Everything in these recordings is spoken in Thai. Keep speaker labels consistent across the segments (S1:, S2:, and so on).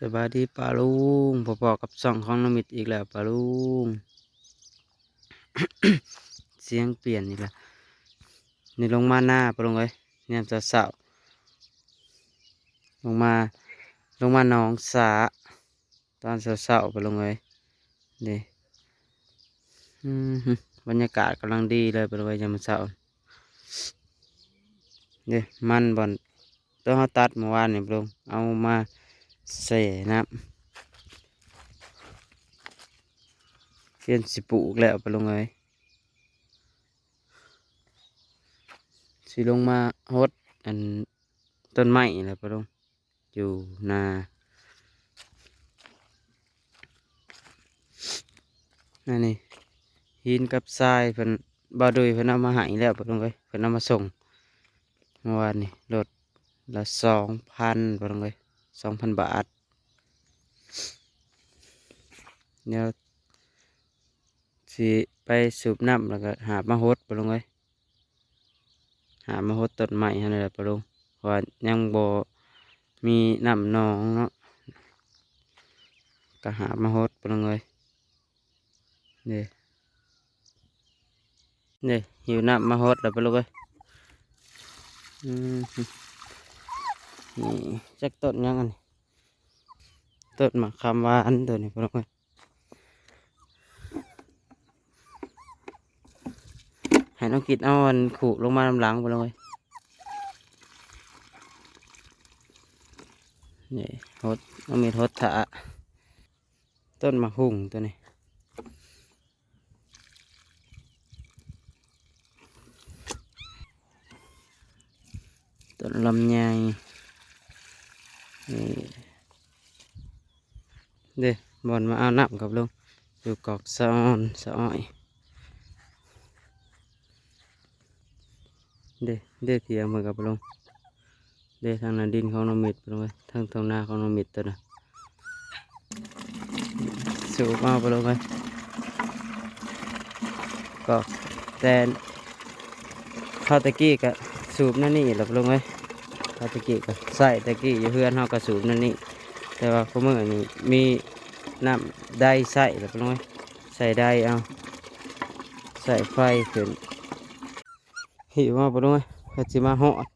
S1: สบายดีปลาลุงพอๆกับส่องของน้ำมิดอีกแล้วปลาลุง เสียงเปลี่ยนอีกแล้วนี่ลงมาหน้าปลาลุงเอ้ยเนี่ยจะเสาๆลงมาลงมาหนองสาตอนเสาๆปลาลุงเอ้ยนี่อืมบรรยากาศกำลังดีเลยปลาลุงเอ้ยยามเสานี่มันบอนตัวเขาตัดเมื่อวานนี่ปลาลุงเอามา ใส่น้ำเพียนสิปลูกแล้วไปลงเลยสิลงมาฮดอันต้นไม้แล้วไปลงอยู่นานั่นนี่หินกับทรายเพิ่นบาดุยเพิ่นเอามาหายแล้วไปลงเลยเพิ่นเอามาส่งเมื่อวานนี่รถละสองพันไปลงเลย สองพันบาทเดี๋ยวสิไปสูบน้ำแล้วก็หามาฮดปลงเอ้ยหามาฮดต้นไม้ให้นี่แหละปลงเพราะยังบ่มีน้ำหนองเนาะก็หามาฮดปลงเอ้ยนี่นี่หิวน้ำมาฮดแล้วปลงเอ้ยอืม นี่จักต้นยังอันนี้ต้นมะขามหวานตัวนี้ปะลุงเอ้ยให้น้องกิดเอาอันขู่ลงมาลำหลังไปเลยนี่ฮดน้องมีฮดถะต้นมะฮุ่งตัวนี้ต้นลำไย นี่เด้บอลมาเอาน้ำกับลุงอยู่กอกซอนสะอ้อยเด้เด้เทียงมือกับปลงเด้ทา ตรงหน้าของน้องมิดตัวน่ะสูบมาตะกี้ก็ใส่ตะกี้อยู่เพื่อนเขาก็สูบนั่นนี่แต่ว่าพวกมื่อนี้มีน้ำได้ใส่และปลงไว้ใส่ได้เอาใส่ไฟขึ้นหิวมาปะลุงเอ้ยเพื่อสิมาหอด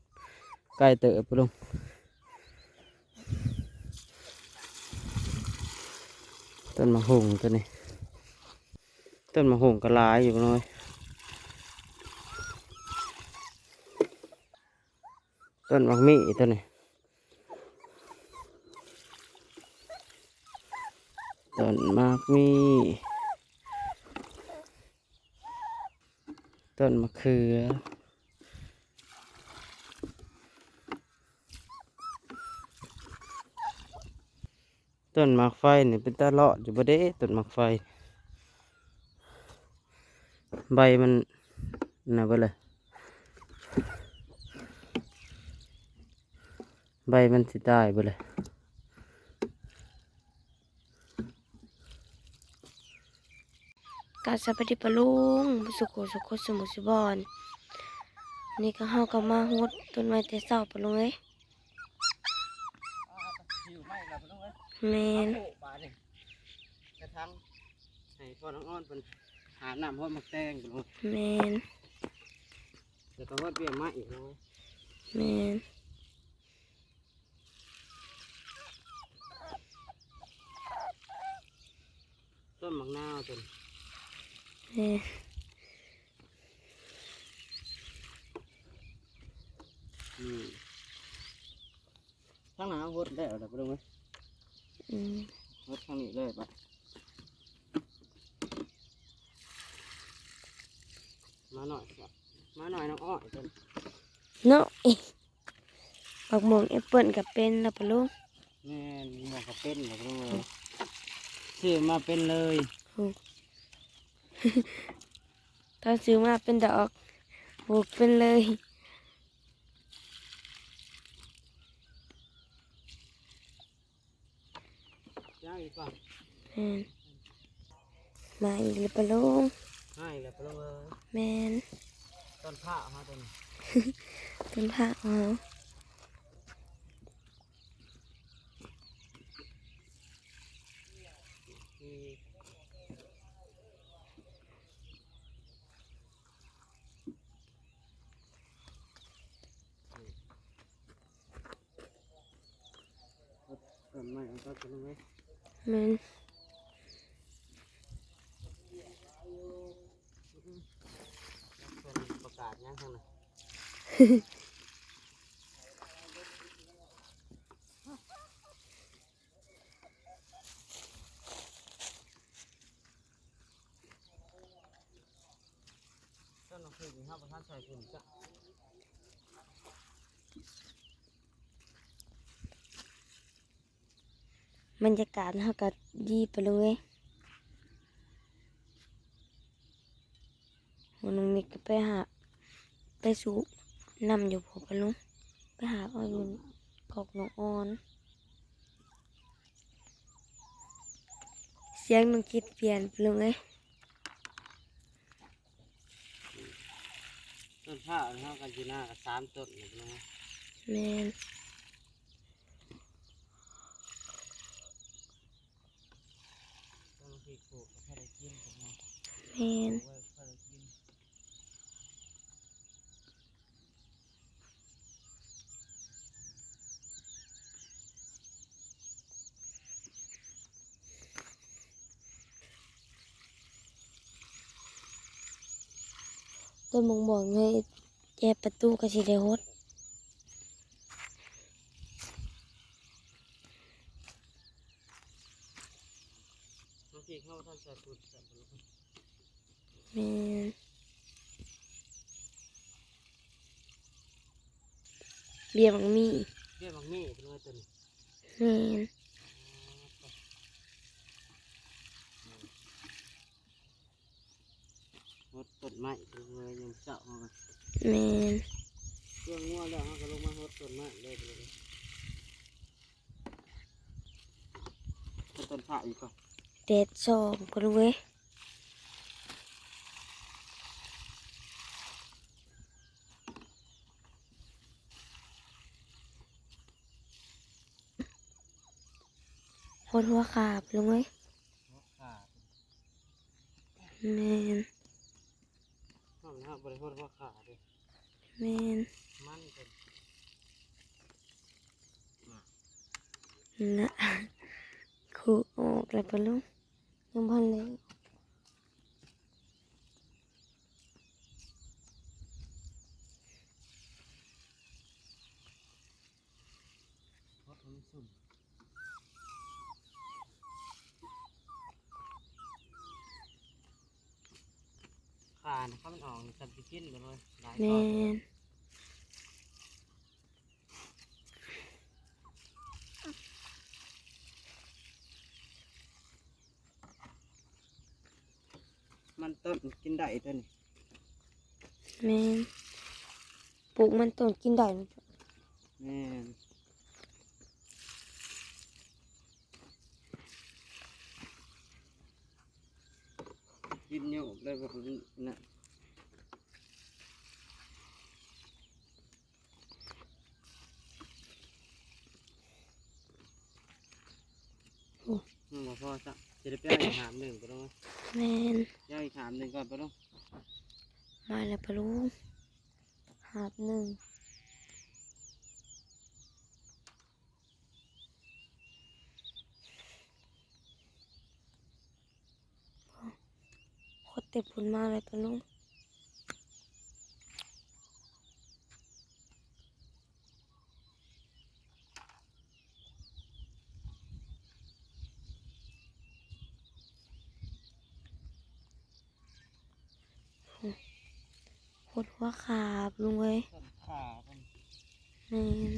S1: ใกล้เตอะปะลุงต้นมะฮุงตัวนี้ต้นมะฮุงก็ลายอยู่ปะลุงเอ้ย ต้นมะมี่ตัวนี้ต้นมะมี่ต้นมะเขือต้นมากไฟนี่เป็นตาเลาะอยู่บ่เด้ต้นมากไฟ ใบมันน่ะบ่เลย ใบมันสิตายบ่เลย
S2: กาสวัสดีปะลุงสุโขสุโขสมุทรสบอน นี่ก็เฮาก็มาฮดต้นไม้แต่เช้าปะลุงเอ้ยแม่น
S1: กระทังให้พ่อน้องอ้อนเป็นหาน้ำห้อยมักแตงไปลง
S2: แม่น
S1: เดี๋ยวก็ว่าเปลี่ยนไม้อีกเลย
S2: แม่น
S1: ต้นมักนาวต้น
S2: แม่น
S1: อืมทั้งหน้าหดแล้วเดี๋ยวไปลงไหม
S2: อืม
S1: หดทางนี้เลยปะมาหน่อยครับมาหน่อยน้องอ้อยต้น
S2: เนาะอิบักหม่วงแอปเปิลก็เป็นแล้วปะลุง
S1: แม่หมอกกับเป็นเดี๋ยวไปลงเลย ซื้อมาเป็นเลย
S2: ถ้าซื้อมาเป็นดอกปลูกเป็นเลย
S1: ย่างอีกก่อน
S2: แม่นมาอีกแล้วปะลุง
S1: ให้แล้วไปลงเลย
S2: แม่น
S1: ต้นผ้ามาต้น
S2: ต้นผักเอ
S1: ต้นไม้ของน บร
S2: รยากาศเฮาก็ดีไปเลยหัวน้องมิกก็ไปหา ไปสูบนำอยู่พอปะลุงไปหาเอาอยู่กอกน้องออน เสียงน้องคิดเปลี่ยนไปลุงเอ้ย
S1: ต้นข้าวนะครับกันจีน่ากับสามต้นเลยนะ
S2: แม่น
S1: ต้นที่ปลูกก็แค่ได้กินกันนะ
S2: แมน
S1: ไว้แค่ได้กิน
S2: ต้นมงบอกเลยแย่ประตูก็สิได้ฮด
S1: บางทีเข้าท่านส่ปุ๋ยใส่ปุ๋ย
S2: แม่นเบียร์บังมี
S1: เรียกบางมี่เป็นไงตัวนี้
S2: แม่น
S1: รถต้นไม้เป็นไงยังเจาะมา
S2: แม่น
S1: เครื่องงัวแล้วเขาก็ลงมาหดต้นไม้เลยไปเลยต้นผ้าอีกก่อน
S2: แดดสองก็รู้เว้ย ฮดหัวขาบลุงเว้ย
S1: ผ้า
S2: แม่น
S1: ห้องน้ำบริโภคว่าขาเลย
S2: แม่น
S1: มันเป็น
S2: นะขู่ออกแล้วปะลุงยังพันเลย
S1: รถมันสุ่มขาเนี่ยเขามันออกสับไปกินไปเลยหลาย
S2: แม่
S1: ก้อน
S2: น
S1: มันต้นกินได้ตัวนี้
S2: แม่นปลูกมันต้นกินได้นะ
S1: แม่นกินโยกเลยแบบนั้น อืมบ่พอสักจะได้ไปเอาอีกหามหนึ่งไปลง
S2: แม่น
S1: ไปเอาอีกหามหนึ่งก่อนไปลง
S2: มาแล้วปะลุงหาบหนึ่งโคตรเต็มผลมากเลยปะลุง โคตรหัวขาบลุงเว้ย
S1: ต้นขาต้น
S2: แม่น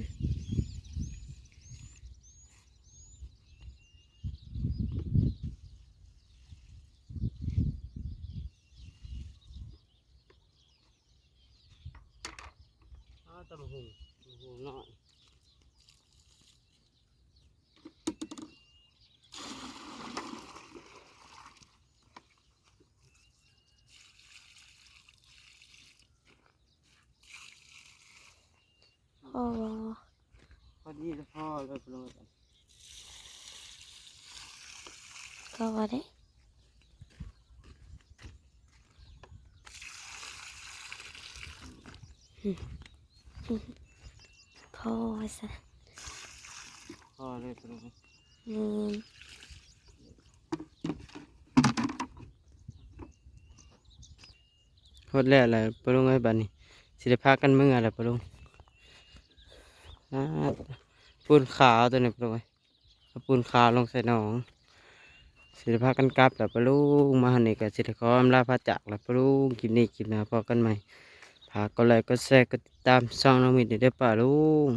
S1: อ้าวต้นหูหูน้อย
S2: พ่อวอ
S1: พอดีแล้วพ่อเลยไปลงกัน
S2: ก็ว่าได้พ่อว่าซะ
S1: พ่อเลยไปลงกัน
S2: อืม
S1: หดแล้วแหละปลุงไอ้บัดนี้สิได้พากันเมื่อแหละปลุงอ่า ปูนขาวตัวนี้ปลุงเอ้ยเอาปูนขาวลงใส่หนองสิทธิพากันกลับแล้วปลุงมาหันเอกสิได้ขอมลาพระจักรแล้วปลุงคลิปนี้คลิปหน้าพอกันใหม่ฝากกดไลค์ก็แชร์ก็ติดตามช่องน้องมิดได้ป่าลุง